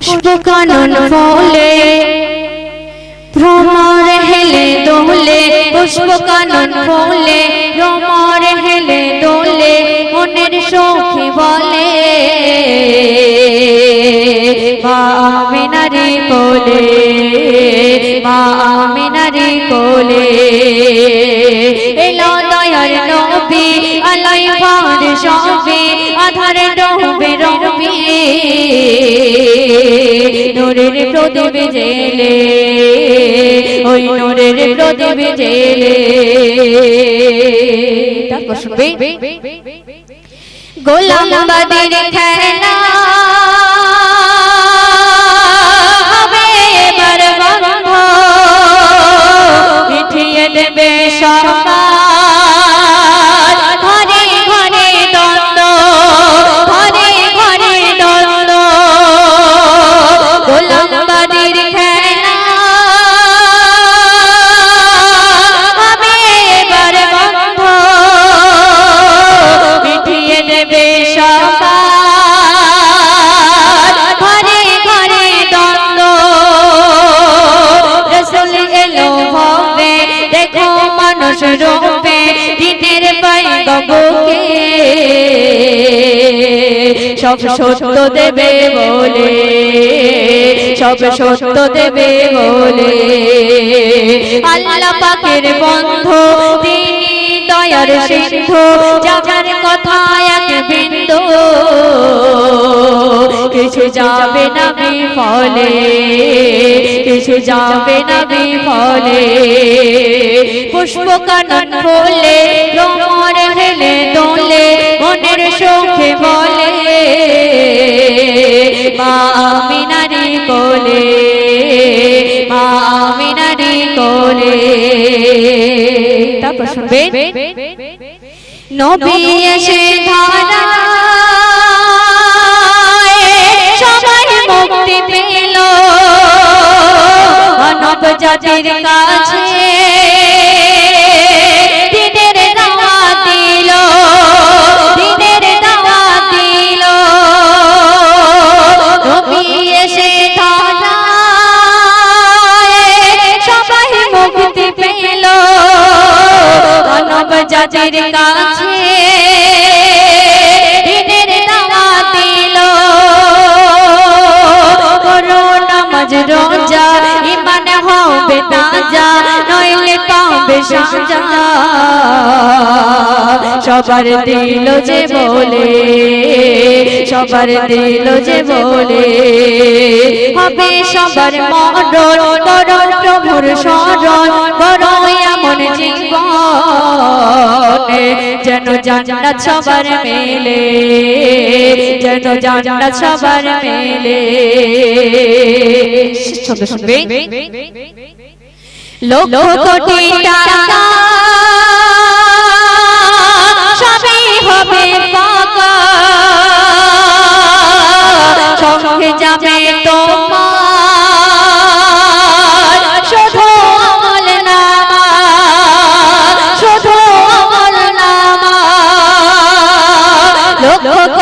পুষ্প কানন ফলে ভ্রমর হেলে দোলে পুষ্প কানন ফলে ভ্রমর হেলে দোলে, মনের সখী বলে। মা আমিনারি কোলে মা আমিনারি কোলে। এলো দয়ার নবী আলাই ভার সবে, আধার ডোবে রবি। নূরের প্রদীপ জেলে ওই নূরের প্রদীপ জেলে গোলাম বাদির দেবে সব সত্য দেবে বলে, সব সত্য দেবে বলে। আল্লাহ পাকের বন্ধু, তিনি দয়ার সিন্ধু যাবার কথা এক বিন্দু। কিছু যাবে না বিফলে, কিছু যাবে না বিফলে। পুষ্প কানন বলে রোমর হেলে দোলে মা আমিনারি কোলে মা আমিনারি কোলে। তারপর শুনবে নবী এসে ধারা সবাই মুক্তি পেল। মানব জাতির কাছে জাতির কাছে দিনের দাওয়া দিল। করো নামাজ রোজা ইমান হবে তাজা, নইলে পাবে সাজা। সবার দিল যে বলে, সবার দিল যে বলে। হবে সবার মরণ করণ প্রভুর শরণ করো এমন জীবন যেন জান্নাত সবার মেলে যেন জান্নাত সবার মেলে। শব্দ হবে যাবে তোমার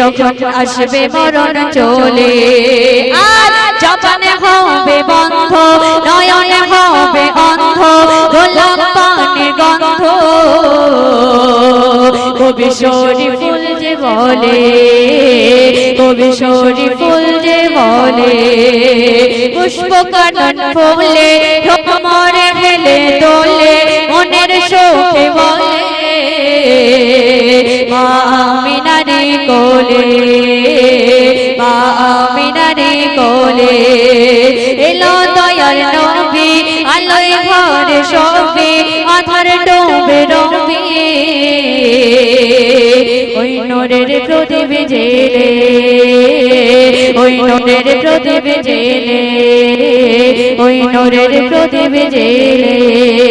যখন আসবে মরণ চলে, আর জবানে হবে বন্ধ, নয়নে হবে অন্ধ গোলাপ পানির গন্ধ। কবি শরী ফুল যে বলে, কবি শরী ফুল যে বলে পুষ্প কানন ফুলে মা আমিনারি কোলে মা আমিনারি কোলে। এলো দয়াল নবী, আলোয় ঘরে সবে, আধার ডোবে রবি ওই নোরের প্রদীপ জেলে ওই নোরে নোরের প্রদীপ জেলে ওই নোরের প্রদীপ জেলে